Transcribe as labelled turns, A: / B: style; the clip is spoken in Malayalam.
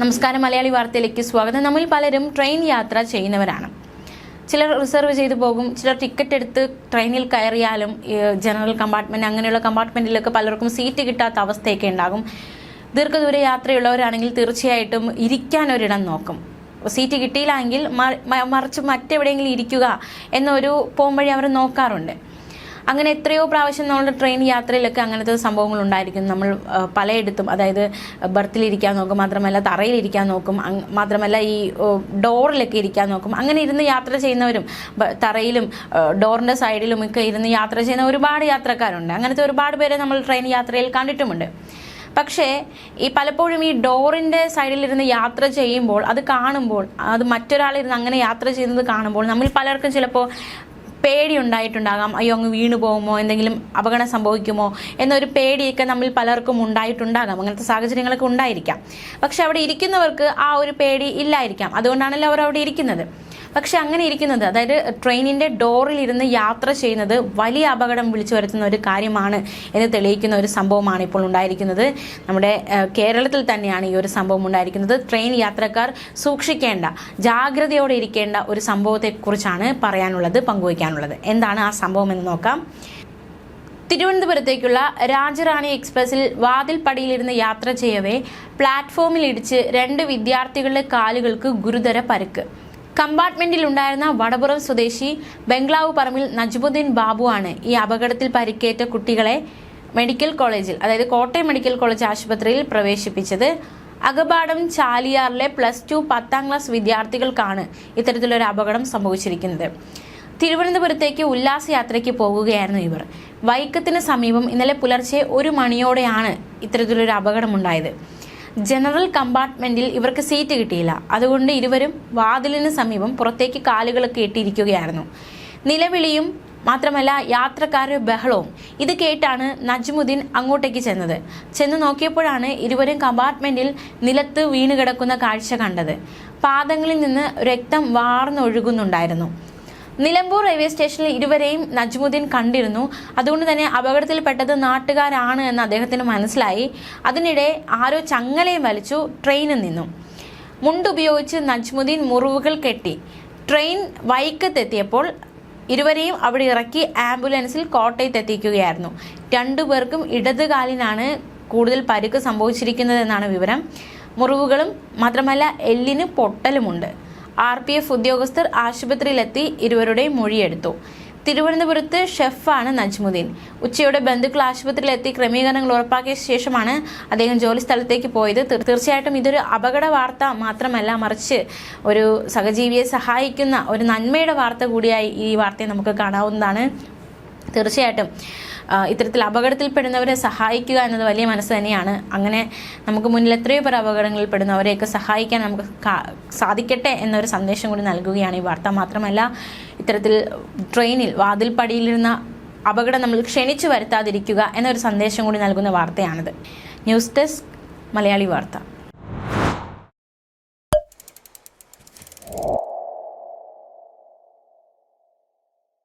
A: നമസ്കാരം മലയാളി വാർത്തയിലേക്ക് സ്വാഗതം. നമ്മിൽ പലരും ട്രെയിൻ യാത്ര ചെയ്യുന്നവരാണ്. ചിലർ റിസർവ് ചെയ്ത് പോകും ചിലർ ടിക്കറ്റ് എടുത്ത് ട്രെയിനിൽ കയറിയാലും ജനറൽ കമ്പാർട്ട്മെന്റ് അങ്ങനെയുള്ള കമ്പാർട്ട്മെന്റിലൊക്കെ പലർക്കും സീറ്റ് കിട്ടാത്ത അവസ്ഥയൊക്കെ ഉണ്ടാകും. ദീർഘദൂര യാത്രയുള്ളവരാണെങ്കിൽ തീർച്ചയായിട്ടും ഇരിക്കാൻ ഒരിടം നോക്കും. സീറ്റ് കിട്ടിയില്ലെങ്കിൽ മറിച്ച് മറ്റെവിടെയെങ്കിലും ഇരിക്കുക എന്നൊരു പോംവഴി അവർ നോക്കാറുണ്ട്. അങ്ങനെ എത്രയോ പ്രാവശ്യം നമ്മുടെ ട്രെയിൻ യാത്രയിലൊക്കെ അങ്ങനത്തെ സംഭവങ്ങൾ ഉണ്ടായിരിക്കും നമ്മൾ പലയിടത്തും അതായത് ബർത്തിലിരിക്കാൻ നോക്കും മാത്രമല്ല തറയിലിരിക്കാൻ നോക്കും മാത്രമല്ല ഈ ഡോറിലൊക്കെ ഇരിക്കാൻ നോക്കും. അങ്ങനെ ഇരുന്ന് യാത്ര ചെയ്യുന്നവരും തറയിലും ഡോറിന്റെ സൈഡിലും ഒക്കെ ഇരുന്ന് യാത്ര ചെയ്യുന്ന ഒരുപാട് യാത്രക്കാരുണ്ട്. അങ്ങനത്തെ ഒരുപാട് പേരെ നമ്മൾ ട്രെയിൻ യാത്രയിൽ കണ്ടിട്ടുമുണ്ട്. പക്ഷേ ഈ പലപ്പോഴും ഈ ഡോറിന്റെ സൈഡിലിരുന്ന് യാത്ര ചെയ്യുമ്പോൾ അത് കാണുമ്പോൾ അത് മറ്റൊരാളിരുന്ന് അങ്ങനെ യാത്ര ചെയ്യുന്നത് കാണുമ്പോൾ നമ്മൾ പലർക്കും ചിലപ്പോൾ പേടി ഉണ്ടായിട്ടുണ്ടാകാം അയ്യോ അങ്ങ് വീണു പോകുമോ? എന്തെങ്കിലും അപകടം സംഭവിക്കുമോ? എന്നൊരു പേടിയൊക്കെ നമ്മിൽ പലർക്കും ഉണ്ടായിട്ടുണ്ടാകാം. അങ്ങനത്തെ സാഹചര്യങ്ങളൊക്കെ ഉണ്ടായിരിക്കാം. പക്ഷെ അവിടെ ഇരിക്കുന്നവർക്ക് ആ ഒരു പേടി ഇല്ലായിരിക്കാം. അതുകൊണ്ടാണല്ലോ അവർ അവിടെ ഇരിക്കുന്നത്. പക്ഷെ അങ്ങനെ ഇരിക്കുന്നത് അതായത് ട്രെയിനിന്റെ ഡോറിൽ ഇരുന്ന് യാത്ര ചെയ്യുന്നത് വലിയ അപകടം വിളിച്ചു വരുത്തുന്ന ഒരു കാര്യമാണ് എന്ന് തെളിയിക്കുന്ന ഒരു സംഭവമാണ് ഇപ്പോൾ ഉണ്ടായിരിക്കുന്നത്. നമ്മുടെ കേരളത്തിൽ തന്നെയാണ് ഈ ഒരു സംഭവം ഉണ്ടായിരിക്കുന്നത്. ട്രെയിൻ യാത്രക്കാർ സൂക്ഷിക്കേണ്ട ജാഗ്രതയോടെ ഇരിക്കേണ്ട ഒരു സംഭവത്തെക്കുറിച്ചാണ് പറയാനുള്ളത് പങ്കുവയ്ക്കാനുള്ളത്. എന്താണ് ആ സംഭവം എന്ന് നോക്കാം. തിരുവനന്തപുരത്തേക്കുള്ള രാജറാണി എക്സ്പ്രസിൽ വാതിൽപ്പടിയിലിരുന്ന് യാത്ര ചെയ്യവേ പ്ലാറ്റ്ഫോമിൽ ഇടിച്ച് രണ്ട് വിദ്യാർത്ഥികളുടെ കാലുകൾക്ക് ഗുരുതര പരുക്ക്. കമ്പാർട്ട്മെന്റിൽ ഉണ്ടായിരുന്ന വടപുറം സ്വദേശി ബംഗ്ലാവ് പറമ്പിൽ നജ്മുദ്ദീൻ ബാബുവാണ് ഈ അപകടത്തിൽ പരിക്കേറ്റ കുട്ടികളെ മെഡിക്കൽ കോളേജിൽ അതായത് കോട്ടയം മെഡിക്കൽ കോളേജ് ആശുപത്രിയിൽ പ്രവേശിപ്പിച്ചത്. അകപാടം ചാലിയാറിലെ പ്ലസ് ടു പത്താം ക്ലാസ് വിദ്യാർത്ഥികൾക്കാണ് ഇത്തരത്തിലൊരു അപകടം സംഭവിച്ചിരിക്കുന്നത്. തിരുവനന്തപുരത്തേക്ക് ഉല്ലാസയാത്രയ്ക്ക് പോകുകയായിരുന്നു ഇവർ. വൈക്കത്തിന് സമീപം ഇന്നലെ പുലർച്ചെ ഒരു മണിയോടെയാണ് ഇത്തരത്തിലൊരു അപകടമുണ്ടായത്. ജനറൽ കമ്പാർട്ട്മെന്റിൽ ഇവർക്ക് സീറ്റ് കിട്ടിയില്ല. അതുകൊണ്ട് ഇരുവരും വാതിലിന് സമീപം പുറത്തേക്ക് കാലുകളൊക്കെ ഇട്ടിരിക്കുകയായിരുന്നു. നിലവിളിയും മാത്രമല്ല യാത്രക്കാരുടെ ബഹളവും. ഇത് കേട്ടാണ് നജ്മുദ്ദീൻ അങ്ങോട്ടേക്ക് ചെന്നത്. ചെന്ന് നോക്കിയപ്പോഴാണ് ഇരുവരും കമ്പാർട്ട്മെന്റിൽ നിലത്ത് വീണ് കിടക്കുന്ന കാഴ്ച കണ്ടത്. പാദങ്ങളിൽ നിന്ന് രക്തം വാർന്നൊഴുകുന്നുണ്ടായിരുന്നു. നിലമ്പൂർ റെയിൽവേ സ്റ്റേഷനിൽ ഇരുവരെയും നജ്മുദ്ദീൻ കണ്ടിരുന്നു. അതുകൊണ്ട് തന്നെ അപകടത്തിൽപ്പെട്ടത് നാട്ടുകാരാണ് എന്ന് അദ്ദേഹത്തിന് മനസ്സിലായി. അതിനിടെ ആരോ ചങ്ങലയും വലിച്ചു ട്രെയിനിൽ നിന്നു. മുണ്ടുപയോഗിച്ച് നജ്മുദ്ദീൻ മുറിവുകൾ കെട്ടി. ട്രെയിൻ വൈക്കത്തെത്തിയപ്പോൾ ഇരുവരെയും അവിടെ ഇറക്കി ആംബുലൻസിൽ കോട്ടയത്ത് എത്തിക്കുകയായിരുന്നു രണ്ടുപേർക്കും ഇടതുകാലിനാണ് കൂടുതൽ പരുക്ക് സംഭവിച്ചിരിക്കുന്നതെന്നാണ് വിവരം. മുറിവുകളും മാത്രമല്ല എല്ലിന് പൊട്ടലുമുണ്ട്. ആർ പി എഫ് ഉദ്യോഗസ്ഥർ ആശുപത്രിയിലെത്തി ഇരുവരുടെയും മൊഴിയെടുത്തു. തിരുവനന്തപുരത്ത് ഷെഫാണ് നജ്മുദ്ദീൻ. ഉച്ചയോടെ ബന്ധുക്കൾ ആശുപത്രിയിലെത്തി ക്രമീകരണങ്ങൾ ഉറപ്പാക്കിയ ശേഷമാണ് അദ്ദേഹം ജോലി സ്ഥലത്തേക്ക് പോയത്. തീർ- തീർച്ചയായിട്ടും ഇതൊരു അപകട വാർത്ത മാത്രമല്ല മറിച്ച് ഒരു സഹജീവിയെ സഹായിക്കുന്ന ഒരു നന്മയുടെ വാർത്ത കൂടിയായി ഈ വാർത്തയെ നമുക്ക് കാണാവുന്നതാണ്. തീർച്ചയായിട്ടും. ഇത്തരത്തിൽ അപകടത്തിൽപ്പെടുന്നവരെ സഹായിക്കുക എന്നത് വലിയ മനസ്സ് തന്നെയാണ്. അങ്ങനെ നമുക്ക് മുന്നിൽ എത്രയോ പേർ അപകടങ്ങളിൽ പെടുന്നവരെയൊക്കെ സഹായിക്കാൻ നമുക്ക് സാധിക്കട്ടെ എന്നൊരു സന്ദേശം കൂടി നൽകുകയാണ് ഈ വാർത്ത. മാത്രമല്ല ഇത്തരത്തിൽ ട്രെയിനിൽ വാതിൽപ്പടിയിലിരുന്ന അപകടം നമ്മൾ ക്ഷണിച്ചു വരുത്താതിരിക്കുക എന്നൊരു സന്ദേശം കൂടി നൽകുന്ന വാർത്തയാണിത്. ന്യൂസ് ഡെസ്ക് മലയാളി വാർത്ത.